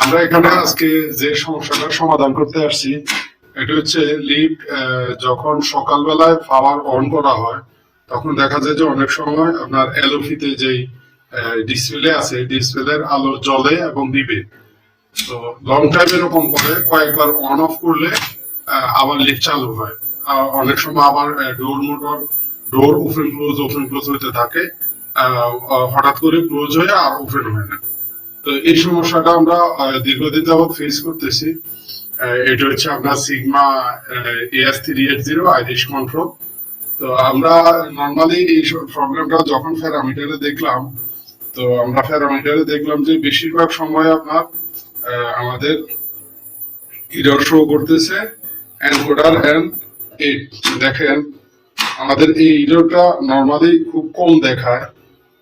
আমরা এখানে আজকে যে সমস্যাটার সমাধান করতে আসছি, এটা হচ্ছে লিফট যখন সকালবেলায় পাওয়ার অন করা হয়, তখন দেখা যায় যে অনেক সময় আপনার এলোফিতে যেই ডিসপ্লে আছে ডিসপ্লের আলো জ্বলে এবং নিবে। তো লং টাইম এরকম করে, কয়েকবার অন অফ করলে আবার লিফট চালু হয়। অনেক সময় আবার door motor door open close open close হতে থাকে হঠাৎ করে ক্লোজ হয়ে আর ওপেন হয় না। তো এই সমস্যাটা আমরা দীর্ঘদিন যাবৎ ফেস করতেছি। এটা হচ্ছে আপনার sigma S three eight zero iris control তো আমরা নর্মালি এই প্রবলেমটা যখন ফেরামিটারে দেখলাম, তো আমরা ফেরামিটারে দেখলাম যে বেশিরভাগ সময় আপনার আমাদের ইরর শো করতেছে এনকোডার এন্ড এইট দেখেন, আমাদের এই ইরোটা নর্মালি খুব কম দেখায়।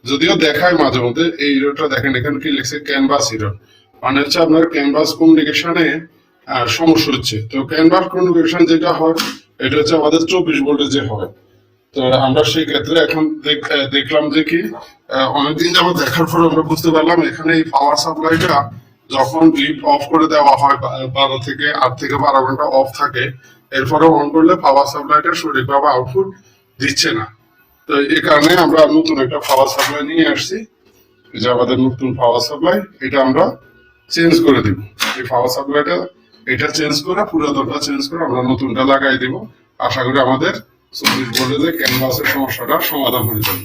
যদিও দেখায় মাঝে মধ্যে, এই ইরোটা দেখেন, এখানে কি লিখছে? Canvas hero. মানে হচ্ছে আপনার ক্যানভাস কমিউনিকেশনে সমস্যা হচ্ছে। তো ক্যানভাস কমিউনিকেশন যেটা হয়, এটা হচ্ছে আমাদের চব্বিশ ভোল্টে যে হয়। তো আমরা সেই ক্ষেত্রে এখন দেখ- দেখলাম যে কি অনেকদিন যাবত দেখার পর আমরা বুঝতে পারলাম, এখানে এই পাওয়ার সাপ্লাইটা যখন লিফট অফ করে দেওয়া হয় বারো থেকে আট থেকে বারো ঘণ্টা অফ থাকে এরপরে অন করলে পাওয়ার সাপ্লাইটা সঠিকভাবে আউটপুট দিচ্ছে না। তো কারণে আমরা নতুন একটা পাওয়ার সাপ্লাই নিয়ে আসছি। যে আমাদের নতুন পাওয়ার সাপ্লাই এটা আমরা চেঞ্জ করে দিব। এই পাওয়ার সাপ্লাইটা এটা চেঞ্জ করে, পুরাতনটা চেঞ্জ করে আমরা নতুনটা লাগাই দিব। আশা করি আমাদের চব্বিশ ভোল্টেজে ক্যানভাসের সমস্যাটা সমাধান হয়ে যাবে।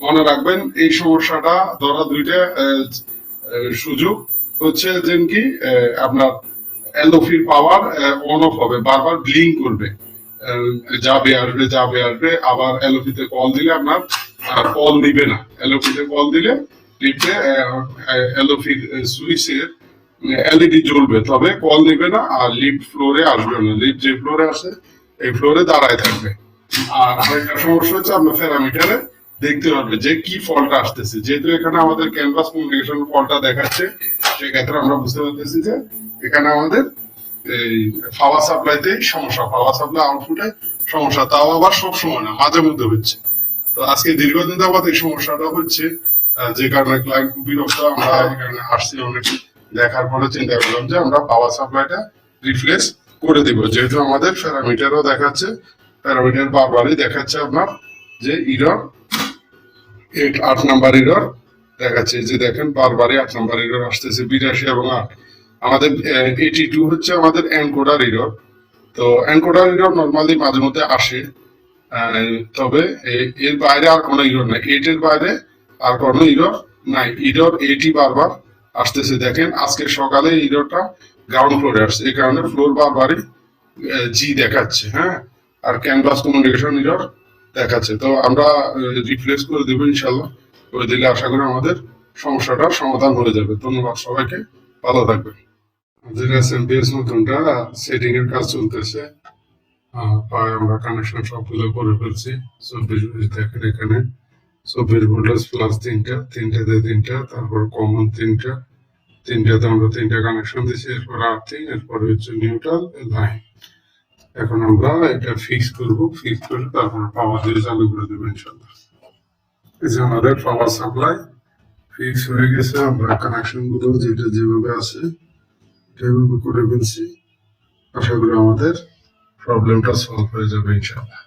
মনে রাখবেন, এই সমস্যাটা ধরা দুইটা সুযোগ হচ্ছে যে কি আপনার এলোফির পাওয়ার অন অফ হবে, বারবার ব্লিং করবে। যাবে আসবে যাবে আসবে, আবার এলোপিতে কল দিলে আপনার কল দিবে না। এলোপিতে কল দিলে লিফটে এলোপির সুইচের এলইডি জ্বলবে, তবে কল নিবে না আর লিফট ফ্লোরে আসবে না। লিফট যে ফ্লোরে আসে, এই ফ্লোরে দাঁড়ায় থাকবে। আর আরেকটা সমস্যা হচ্ছে আপনার প্যারামিটারে দেখতে পারবে যে কি ফলটা আসতেছে। যেহেতু এখানে আমাদের ক্যানভাস কমিউনিকেশন ফলটা দেখাচ্ছে, সেক্ষেত্রে আমরা বুঝতে পারতেছি যে এখানে আমাদের এই পাওয়ার সাপ্লাইতে সমস্যা পাওয়ার সাপ্লাই আউটপুটে সমস্যা। তাও আবার সব সময় না, মাঝে মধ্যে হচ্ছে। তো আজকে দীর্ঘদিন যাবত এই সমস্যাটা হচ্ছে যে কারণে ক্লায়েন্ট খুব বিরক্ত, আমরা এখানে আসছি অনেক দেখার পরে চিন্তা করলাম যে আমরা পাওয়ার সাপ্লাইটা রিপ্লেস করে দিব। যেহেতু আমাদের প্যারামিটারও দেখাচ্ছে প্যারামিটার বারবারই দেখাচ্ছে আপনার, যে ইরর আট নাম্বার ইরর দেখাচ্ছে। যে দেখেন, বারবারই আট নাম্বার ইরর আসতেছে, বিরাশি এবং আট। আমাদের এইটি টু হচ্ছে আমাদের এনকোডার ইরর তো এনকোডার ইরর নর্মালি মাঝে মধ্যে আসে। তবে এর বাইরে আর কোনো ইরর নাই। এইটের বাইরে আর কোনো ইরর নাই। ইরর এইটি বারবার আসতেছে। দেখেন, আজকে সকালে ইররটা গ্রাউন্ড ফ্লোরে আসছে। এই কারণে ফ্লোর বারবারই জি দেখাচ্ছে হ্যাঁ? আর ক্যানভাস কমিউনিকেশন ইরর দেখাচ্ছে। তো আমরা রিপ্লেস করে দেবো ইনশাল্লাহ করে দিলে আশা করি আমাদের সমস্যাটার সমাধান হয়ে যাবে। ধন্যবাদ সবাইকে। ভালো থাকবেন। আমাদের এসএমপিএস নতুনটা সেটিং এর কাজ চলতেছে। প্রায় আমরা কানেকশন সবগুলো করে ফেলছি। চব্বিশ দেখেন এখানে। চব্বিশ ভোল্টেজ প্লাস তিনটা, তিনটাতে তিনটা, তারপর কমন তিনটা। তিনটাতে আমরা তিনটা কানেকশন দিচ্ছি এরপর আর্থিং এরপরে হচ্ছে নিউট্রাল লাইন এখন আমরা এটা ফিক্স করব ফিক্স করে তারপর পাওয়ার দিয়ে চালু করে দেবো ইনশাল্লাহ এই যে আমাদের পাওয়ার সাপ্লাই ফিক্স হয়ে গেছে, আমরা কানেকশনগুলো যেটা যেভাবে আছে সেভাবে করে ফেলছি। আশা করি আমাদের প্রবলেমটা সলভ হয়ে যাবে ইনশাল্লাহ